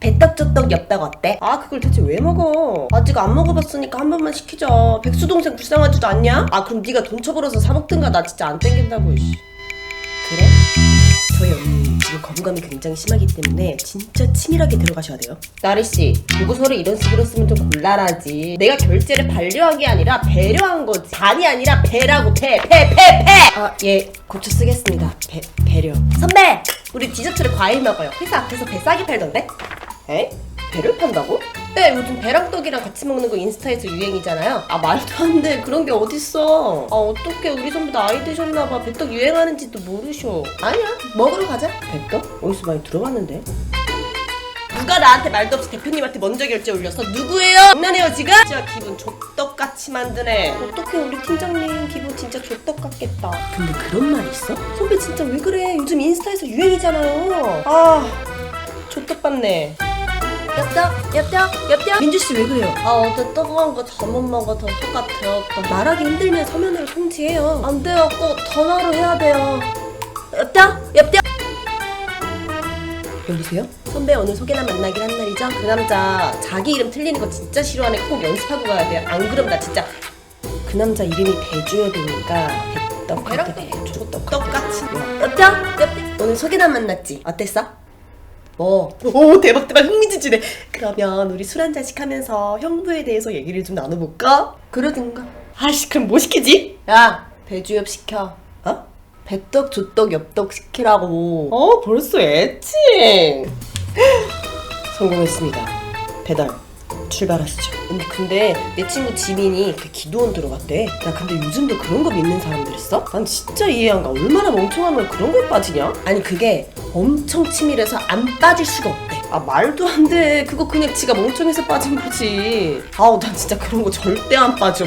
배떡조떡 엽떡 어때? 아 그걸 대체 왜 먹어? 아직 안 먹어봤으니까 한 번만 시키자 백수 동생 불쌍하지도 않냐? 아 그럼 네가 돈 쳐벌어서 사 먹든가 나 진짜 안 땡긴다고 이씨. 그래? 저희 언니 지금 거부감이 굉장히 심하기 때문에 진짜 치밀하게 들어가셔야 돼요. 나리 씨, 보고서를 이런 식으로 쓰면 좀 곤란하지. 내가 결제를 반려한 게 아니라 배려한 거지. 반이 아니라 배라고 배, 배, 배, 배. 아, 예, 고쳐 쓰겠습니다. 배, 배려. 선배, 우리 디저트를 과일 먹어요. 회사 앞에서 배 싸게 팔던데? 에? 배를 판다고? 네, 요즘 배랑 떡이랑 같이 먹는 거 인스타에서 유행이잖아요. 아, 말도 안 돼. 그런 게 어딨어. 아, 어떡해. 우리 전부 다 아이 되셨나봐. 배떡 유행하는지도 모르셔. 아니야. 먹으러 가자. 배떡? 어디서 많이 들어봤는데? 누가 나한테 말도 없이 대표님한테 먼저 결제 올려서 누구예요? 장난해요 지금? 진짜 기분 족떡같이 만드네 어떡해 우리 팀장님 기분 진짜 족떡 같겠다 근데 그런 말 있어? 선배 진짜 왜 그래 요즘 인스타에서 유행이잖아요 아 족떡 같네 엽떡? 엽떡? 엽떡? 민주 씨 왜 그래요? 아 어제 뜨거운 거 잘못 먹어서 속 같아요. 말하기 힘들면 서면으로 통지해요. 안 돼요. 꼭 전화로 해야 돼요. 엽떡? 엽떡? 여보세요? 선배 오늘 소개나 만나긴 한 날이죠? 그 남자 자기 이름 틀리는 거 진짜 싫어하네. 꼭 연습하고 가야 돼요. 안 그럼 나 진짜. 그 남자 이름이 되니까 배떡 배랑 배떡 똑같이. 어때? 오늘 소개나 만났지? 어땠어? 뭐? 오 대박 대박 흥미진진해 그러면 우리 술 한 잔씩 하면서 형부에 대해서 얘기를 좀 나눠볼까? 그러든가 아씨 그럼 뭐 시키지? 야 배주엽 시켜 어? 배떡 조떡 엽떡 시키라고 어 벌써 애칭 성공했습니다 배달 출발하시죠 근데, 근데 내 친구 지민이 그 기도원 들어갔대 야 근데 요즘도 그런 거 믿는 사람들 있어? 난 진짜 이해 안 가 얼마나 멍청하면 그런 거에 빠지냐? 아니 그게 엄청 치밀해서 안 빠질 수가 없대. 아 말도 안 돼. 그거 그냥 지가 멍청해서 빠진 거지. 아우 난 진짜 그런 거 절대 안 빠져